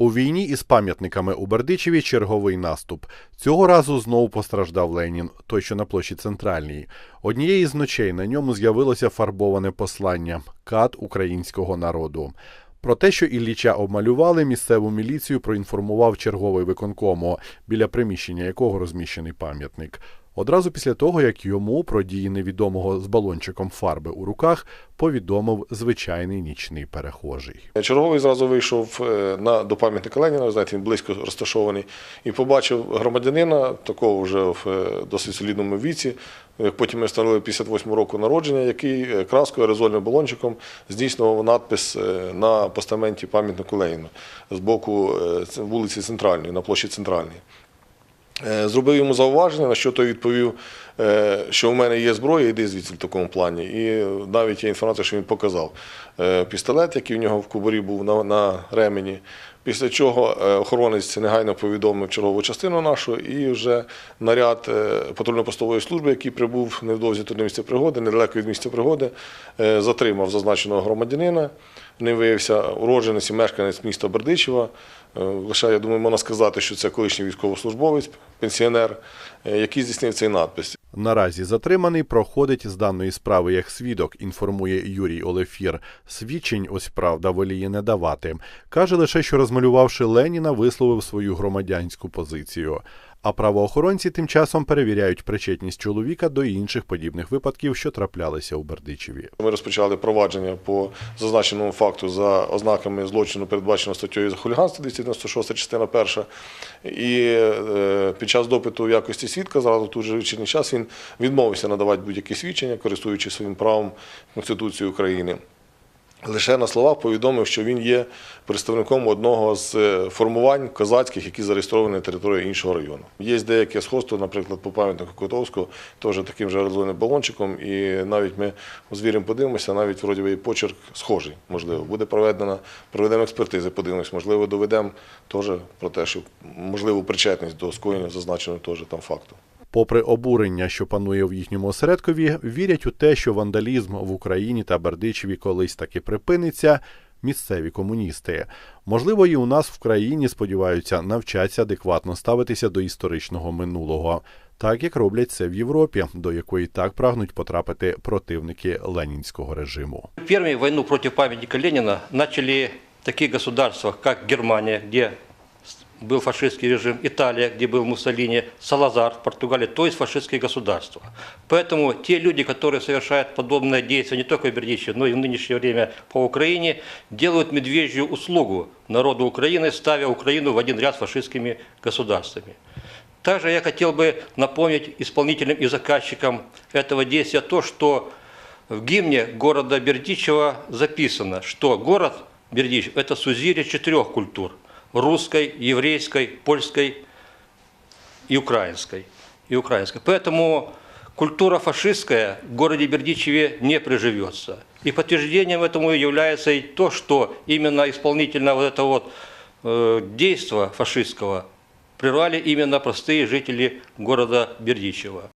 У війні із пам'ятниками у Бердичеві черговий наступ. Цього разу знову постраждав Ленін, той, що на площі центральній. Однієї з ночей на ньому з'явилося фарбоване послання кат українського народу. Про те, що Ілліча обмалювали, місцеву міліцію проінформував черговий виконкому, біля приміщення якого розміщений пам'ятник. Одразу після того, як йому про дії невідомого з балончиком фарби у руках повідомив звичайний нічний перехожий. Черговий зразу вийшов е, на, до пам'ятника Леніна, знаєте, він близько розташований, і побачив громадянина, такого вже в е, досить солідному віці, як потім ми встановили 58 року народження, який е, краскою, аерозольним балончиком здійснював надпис на постаменті пам'ятнику Леніну з боку вулиці Центральної, на площі Центральній. Е, Зробив йому зауваження, на що той відповів, е, що у мене є зброя, йди звідси в такому плані. І навіть є інформація, що він показав е, пістолет, який у нього в кубурі був на, на ремені. Після чого е, охоронець негайно повідомив чергову частину нашу, і вже наряд е, патрульно-постової служби, який прибув невдовзі туди місця пригоди, недалеко від місця пригоди, е, затримав зазначеного громадянина. Не виявився уродженець і мешканець міста Бердичева. Лише, я думаю, можна сказати, що це колишній військовослужбовець, пенсіонер, який здійснив цей надпис. Наразі затриманий проходить з даної справи як свідок, інформує Юрій Олефір. Свідчень ось правда воліє не давати. Каже лише, що розмалювавши Леніна, висловив свою громадянську позицію. А правоохоронці тим часом перевіряють причетність чоловіка до інших подібних випадків, що траплялися у Бердичеві. Ми розпочали провадження по зазначеному факту за ознаками злочину, передбаченого статтею за хуліганство 296 частина перша. І е, під час допиту в якості свідка, зразу тут же вечірній час він відмовився надавати будь-які свідчення, користуючись своїм правом Конституції України. Лише на словах повідомив, що він є представником одного з е, формувань козацьких, які зареєстровані на території іншого району. Є деяке сходство, наприклад, по пам'ятнику Котовського, теж таким же аерозольним балончиком, і навіть ми звіром подивимося, навіть вроді би почерк схожий, можливо. Буде проведена, проведемо експертизи, подивимось, можливо, доведемо теж про те, що можливо причетність до скоєння зазначеного теж там факту. Попри обурення, що панує в їхньому осередкові, вірять у те, що вандалізм в Україні та Бердичеві колись таки припиниться. Місцеві комуністи, можливо, і у нас в країні сподіваються навчаться адекватно ставитися до історичного минулого, так як роблять це в Європі, до якої так прагнуть потрапити противники ленінського режиму. Первыми войну против памятника Ленина начали такие государства, как Германия, где был фашистский режим, Италия, где был Муссолини, Салазар в Португалии, то есть фашистские государства. Поэтому те люди, которые совершают подобное действие не только в Бердичеве, но и в нынешнее время по Украине, делают медвежью услугу народу Украины, ставя Украину в один ряд с фашистскими государствами. Также я хотел бы напомнить исполнителям и заказчикам этого действия то, что в гимне города Бердичева записано, что город Бердичев – это сузирие четырех культур – русской, еврейской, польской и украинской. И украинской. Поэтому культура фашистская в городе Бердичеве не приживется. И подтверждением этому является и то, что именно исполнительно вот это вот э, действо фашистского прервали именно простые жители города Бердичева.